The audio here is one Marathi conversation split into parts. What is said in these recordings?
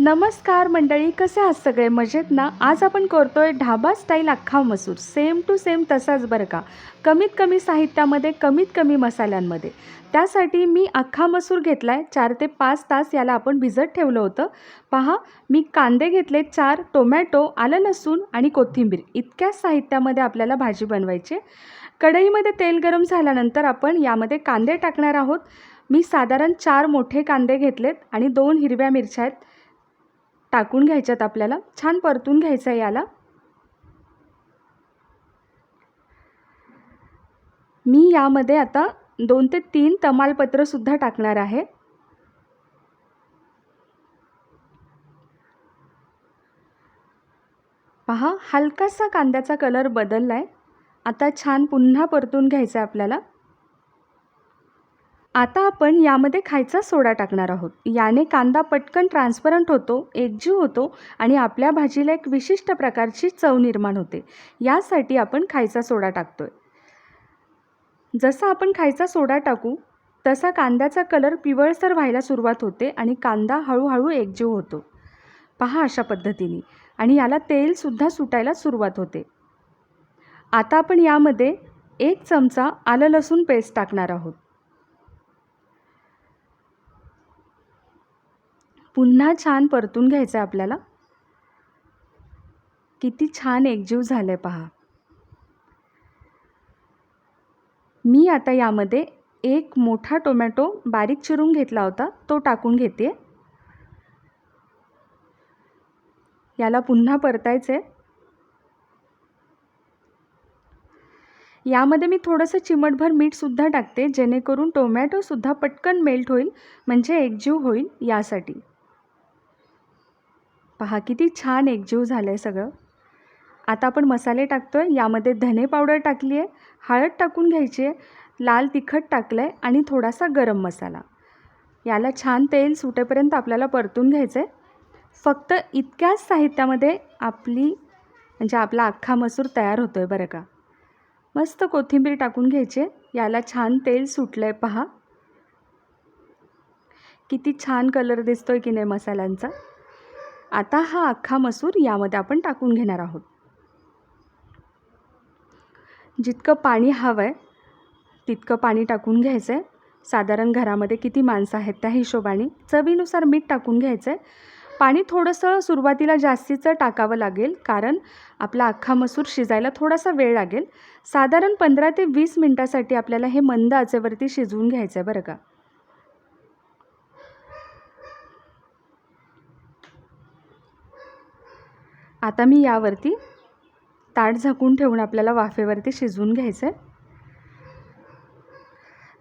नमस्कार मंडळी कसे आहात सगळे? मजेत ना? आज आपण करतोय ढाबा स्टाईल अख्खा मसूर. सेम टू सेम तसाच बरं का? कमीत कमी साहित्यामध्ये कमीत कमी मसाल्यांमध्ये. त्यासाठी मी अख्खा मसूर घेतला आहे चार ते पाच तास याला आपण भिजत ठेवलं होतं. पहा मी कांदे घेतले चार टोमॅटो आलं लसूण आणि कोथिंबीर. इतक्याच साहित्यामध्ये आपल्याला भाजी बनवायची. कढईमध्ये तेल गरम झाल्यानंतर आपण यामध्ये कांदे टाकणार आहोत. मी साधारण चार मोठे कांदे घेतलेत आणि दोन हिरव्या मिरच्या आहेत. टाकून घ्यायच्यात आपल्याला. छान परतून घ्यायचं आहे याला. मी यामध्ये आता दोन ते तीन तमालपत्रसुद्धा टाकणार आहे. पहा हलकासा कांद्याचा कलर बदलला आहे आता छान पुन्हा परतून घ्यायचं आहे आपल्याला. आता आपण यामध्ये खायचा सोडा टाकणार आहोत. याने कांदा पटकन ट्रान्सपरंट होतो एकजीव होतो आणि आपल्या भाजीला एक विशिष्ट प्रकारची चव निर्माण होते. यासाठी आपण खायचा सोडा टाकतोय. जसा आपण खायचा सोडा टाकू तसा कांद्याचा कलर पिवळसर व्हायला सुरुवात होते आणि कांदा हळूहळू एकजीव होतो. पहा अशा पद्धतीने. आणि याला तेलसुद्धा सुटायला सुरुवात होते. आता आपण यामध्ये एक चमचा आलं लसूण पेस्ट टाकणार आहोत. पुन्हा छान परतून घ्यायचं आहे आपल्याला. किती छान एकजीव झालं आहे पहा. मी आता यामध्ये एक मोठा टोमॅटो बारीक चिरून घेतला होता तो टाकून घेते याला पुन्हा परतायचं आहे यामध्ये मी थोडंसं चिमटभर मीठसुद्धा टाकते जेणेकरून टोमॅटोसुद्धा पटकन मेल्ट होईल म्हणजे एकजीव होईल यासाठी. पहा किती छान एकजीव झालं आहे सगळं. आता आपण मसाले टाकतो आहे यामध्ये धने पावडर टाकली आहे हळद टाकून घ्यायची आहे लाल तिखट टाकलं आहे आणि थोडासा गरम मसाला. याला छान तेल सुटेपर्यंत आपल्याला परतून घ्यायचं आहे फक्त इतक्याच साहित्यामध्ये आपली म्हणजे आपला अख्खा मसूर तयार होतो आहे बरं का. मस्त कोथिंबीर टाकून घ्यायची आहे याला छान तेल सुटलं आहे पहा. किती छान कलर दिसतो आहे की नाही मसाल्यांचा. आता हा अख्खा मसूर यामध्ये आपण टाकून घेणार आहोत. जितकं पाणी हवं आहे तितकं पाणी टाकून घ्यायचं आहे साधारण घरामध्ये किती माणसं आहेत त्या हिशोबाने चवीनुसार मीठ टाकून घ्यायचं आहे पाणी थोडंसं सुरुवातीला जास्तीचं टाकावं लागेल कारण आपला अख्खा मसूर शिजायला थोडासा वेळ लागेल. साधारण पंधरा ते वीस मिनटासाठी आपल्याला हे मंद आचेवरती शिजवून घ्यायचं आहे बरं का. आता मी यावरती ताट झाकून ठेवून आपल्याला वाफेवरती शिजवून घ्यायचं आहे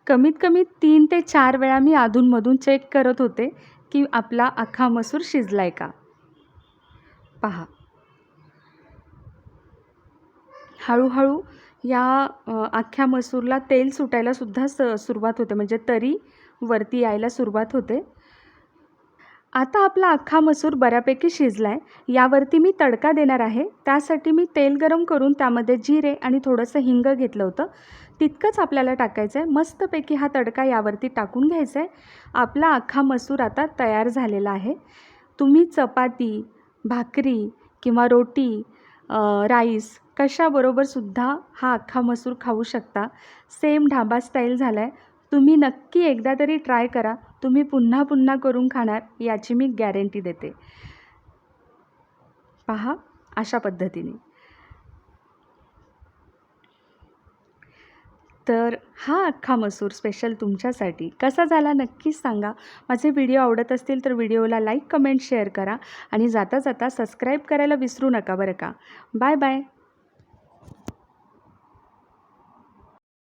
कमीत कमी तीन ते चार वेळा मी अधूनमधून चेक करत होते की आपला अख्खा मसूर शिजला आहे का. पहा. हळूहळू या अख्ख्या मसूरला तेल सुटायलासुद्धा स सुरुवात होते. म्हणजे तरी वरती यायला सुरुवात होते. आता आपला अख्खा मसूर बऱ्यापैकी शिजला आहे यावरती मी तडका देणार आहे. त्यासाठी मी तेल गरम करून त्यामध्ये जिरे आणि थोडंसं हिंग घेतलं होतं. तितकंच आपल्याला टाकायचं आहे मस्तपैकी हा तडका यावरती टाकून घ्यायचा आहे आपला अख्खा मसूर आता तयार झालेला आहे. तुम्ही चपाती भाकरी किंवा रोटी राईस कशाबरोबरसुद्धा हा अख्खा मसूर खाऊ शकता. सेम ढाबा स्टाईल झाला आहे तुम्ही नक्की एकदा तरी ट्राय करा. तुम्ही पुन्हा पुन्हा करून खाणार याची मी गॅरंटी देते. पहा अशा पद्धतीने. तर हा अख्खा मसूर स्पेशल तुमच्यासाठी. कसा झाला नक्कीच सांगा. माझे व्हिडिओ आवडत असतील तर व्हिडिओला लाईक कमेंट शेअर करा आणि जाता जाता सबस्क्राईब करायला विसरू नका बरं का. Bye bye